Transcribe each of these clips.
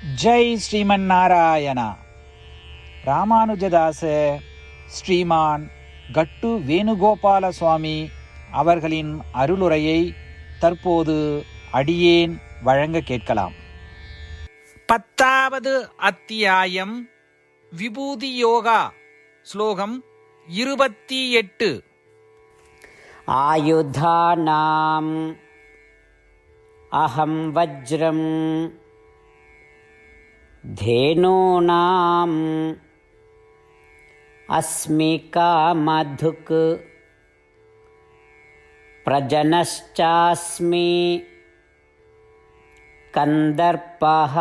ஜெய் ஸ்ரீமன் நாராயணா ராமானுஜதாச ஸ்ரீமான் கட்டு வேணுகோபால சுவாமி அவர்களின் அருளுரையை தற்போது அடியேன் வழங்க கேட்கலாம். பத்தாவது அத்தியாயம் விபூதி யோகா ஸ்லோகம் இருபத்தி எட்டு. ஆயுதானாம் அஹம் வஜ்ரம் धेनूनाम् अस्मि कामधुक् प्रजनश्चास्मि कन्दर्पः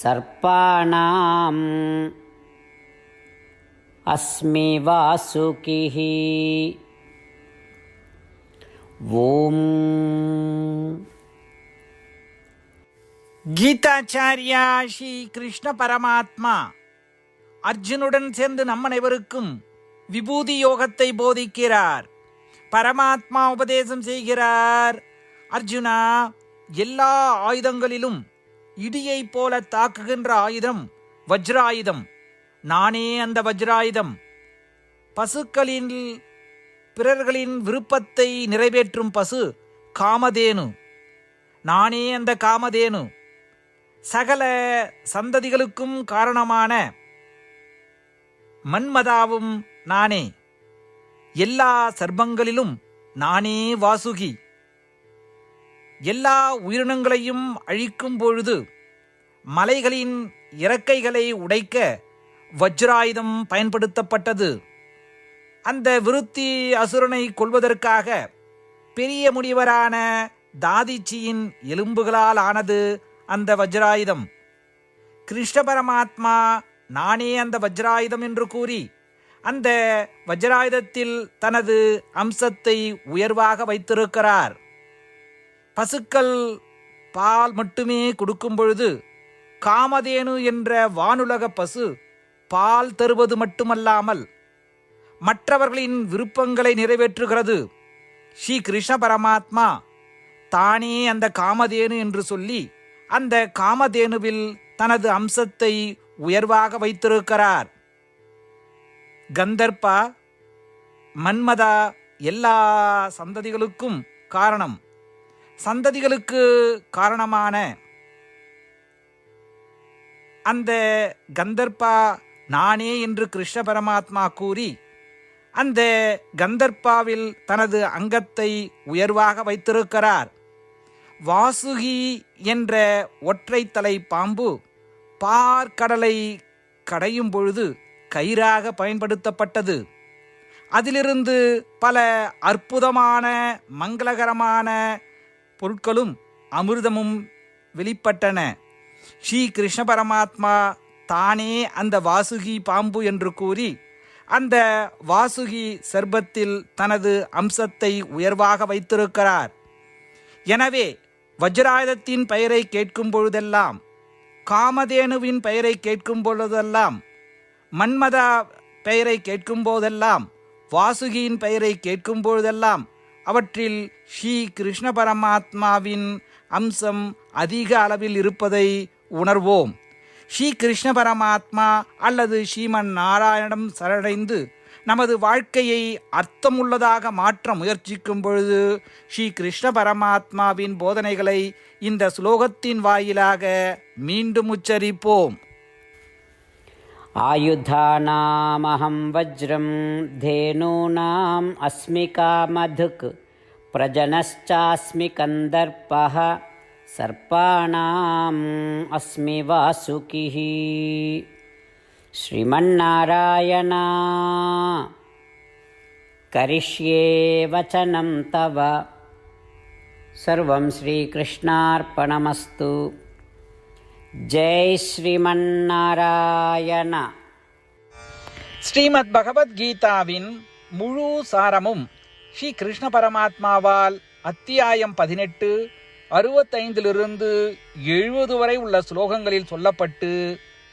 सर्पाणाम् अस्मि वासुकिः। ॐ கீதாச்சாரியா ஸ்ரீ கிருஷ்ண பரமாத்மா. அர்ஜுனுடன் சேர்ந்து நம் அனைவருக்கும் விபூதி யோகத்தை போதிக்கிறார். பரமாத்மா உபதேசம் செய்கிறார். அர்ஜுனா எல்லா ஆயுதங்களிலும் இடியைப் போல தாக்குகின்ற ஆயுதம் வஜ்ராயுதம். நானே அந்த வஜ்ராயுதம். பசுக்களின் பிறர்களின் விருப்பத்தை நிறைவேற்றும் பசு காமதேனு. நானே அந்த காமதேனு. சகல சந்ததிகளுக்கும் காரணமான மன்மதாவும் நானே. எல்லா சர்பங்களிலும் நானே வாசுகி. எல்லா உயிரினங்களையும் அழிக்கும் பொழுது மலைகளின் இறக்கைகளை உடைக்க வஜ்ராயுதம் பயன்படுத்தப்பட்டது. அந்த விருத்தி அசுரனை கொள்வதற்காக பெரிய முனிவரான தாதிச்சியின் எலும்புகளால் ஆனது அந்த வஜ்ராயுதம். கிருஷ்ண பரமாத்மா நானே அந்த வஜ்ராயுதம் என்று கூறி அந்த வஜ்ராயுதத்தில் தனது அம்சத்தை உயர்வாக வைத்திருக்கிறார். பசுக்கள் பால் மட்டுமே கொடுக்கும் பொழுது காமதேனு என்ற வானுலக பசு பால் தருவது மட்டுமல்லாமல் மற்றவர்களின் விருப்பங்களை நிறைவேற்றுகிறது. ஸ்ரீ கிருஷ்ண பரமாத்மா தானே அந்த காமதேனு என்று சொல்லி அந்த காமதேனுவில் தனது அம்சத்தை உயர்வாக வைத்திருக்கிறார். கந்தர்ப்பா மன்மதா எல்லா சந்ததிகளுக்கும் காரணம். சந்ததிகளுக்கு காரணமான அந்த கந்தர்ப்பா நானே என்று கிருஷ்ண பரமாத்மா கூறி அந்த கந்தர்ப்பாவில் தனது அங்கத்தை உயர்வாக வைத்திருக்கிறார். வாசுகி என்ற ஒற்றைத்தலை பாம்பு பார்க்கடலை கடையும் பொழுது கயிறாக பயன்படுத்தப்பட்டது. அதிலிருந்து பல அற்புதமான மங்களகரமான பொருட்களும் அமிர்தமும் வெளிப்பட்டன. ஸ்ரீ கிருஷ்ண பரமாத்மா தானே அந்த வாசுகி பாம்பு என்று கூறி அந்த வாசுகி சர்பத்தில் தனது அம்சத்தை உயர்வாக வைத்திருக்கிறார். எனவே வஜ்ராயுதத்தின் பெயரை கேட்கும் பொழுதெல்லாம் காமதேனுவின் பெயரை கேட்கும் பொழுதெல்லாம் மன்மதா பெயரை கேட்கும் போதெல்லாம் வாசுகியின் பெயரை கேட்கும் பொழுதெல்லாம் அவற்றில் ஸ்ரீ கிருஷ்ண பரமாத்மாவின் அம்சம் அதிக அளவில் இருப்பதை உணர்வோம். ஸ்ரீ கிருஷ்ண பரமாத்மா அல்லது ஸ்ரீமன் நாராயணம் சரணடைந்து நமது வாழ்க்கையை அர்த்தமுள்ளதாக மாற்ற முயற்சிக்கும் பொழுது ஸ்ரீ கிருஷ்ண பரமாத்மாவின் போதனைகளை இந்த ஸ்லோகத்தின் வாயிலாக மீண்டும் உச்சரிப்போம் आयुधानामहं वज्रं धेनूनाम् अस्मि कामधुक् प्रजनश्चास्मि कन्दर्पः सर्पाणाम् अस्मि वासुकिः श्रीमन्नारायणा करिष्ये वचनं तव सर्वं श्रीकृष्णार्पणमस्तु जय श्रीमन्नारायण ஸ்ரீமத் பகவத்கீதாவின் முழு சாரமும் ஸ்ரீ கிருஷ்ண பரமாத்மாவால் அத்தியாயம் பதினெட்டு அறுபத்தைந்திலிருந்து எழுபது வரை உள்ள ஸ்லோகங்களில் சொல்லப்பட்டு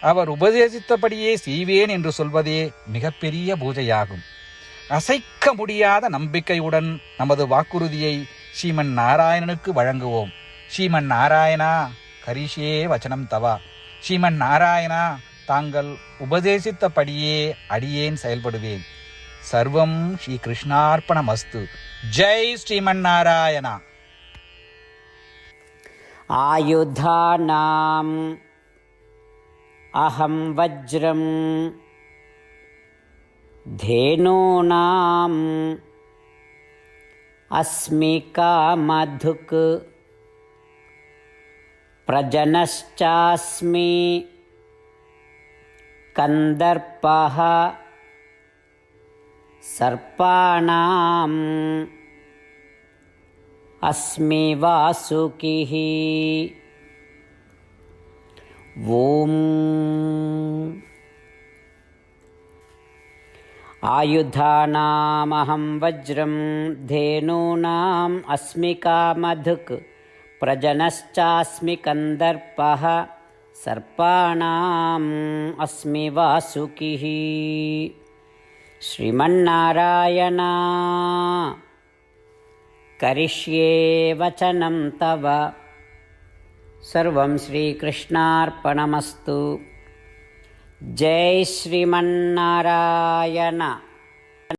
அவர் உபதேசித்தபடியே செய்வேன் என்று சொல்வதே மிகப்பெரிய பூஜையாகும். அசைக்க முடியாத நம்பிக்கையுடன் நமது வாக்குறுதியை ஸ்ரீமன் நாராயணனுக்கு வழங்குவோம். ஸ்ரீமன் நாராயணா கரிஷே வச்சனம் தவா. ஸ்ரீமன் நாராயணா தாங்கள் உபதேசித்தபடியே அடியேன் செயல்படுவேன். சர்வம் ஸ்ரீ கிருஷ்ணார்ப்பணம் அஸ்து ஜெய் ஸ்ரீமன் நாராயணா. ஆயுதானாம். अहं वज्रं धेनूनाम् अस्मि कामधुक्। प्रजनश्चास्मि। कन्दर्पः। सर्पाणाम्। अस्मि वासुकिः। ॐ आयुधानामहं वज्रं धेनूनाम् अस्मि कामधुक् प्रजनश्चास्मि कन्दर्पः सर्पाणाम् अस्मि वासुकिः श्रीमन्नारायणा करिष्ये वचनं तव। सर्वं श्रीकृष्णार्पणमस्तु జై శ్రీమన్నారాయణ.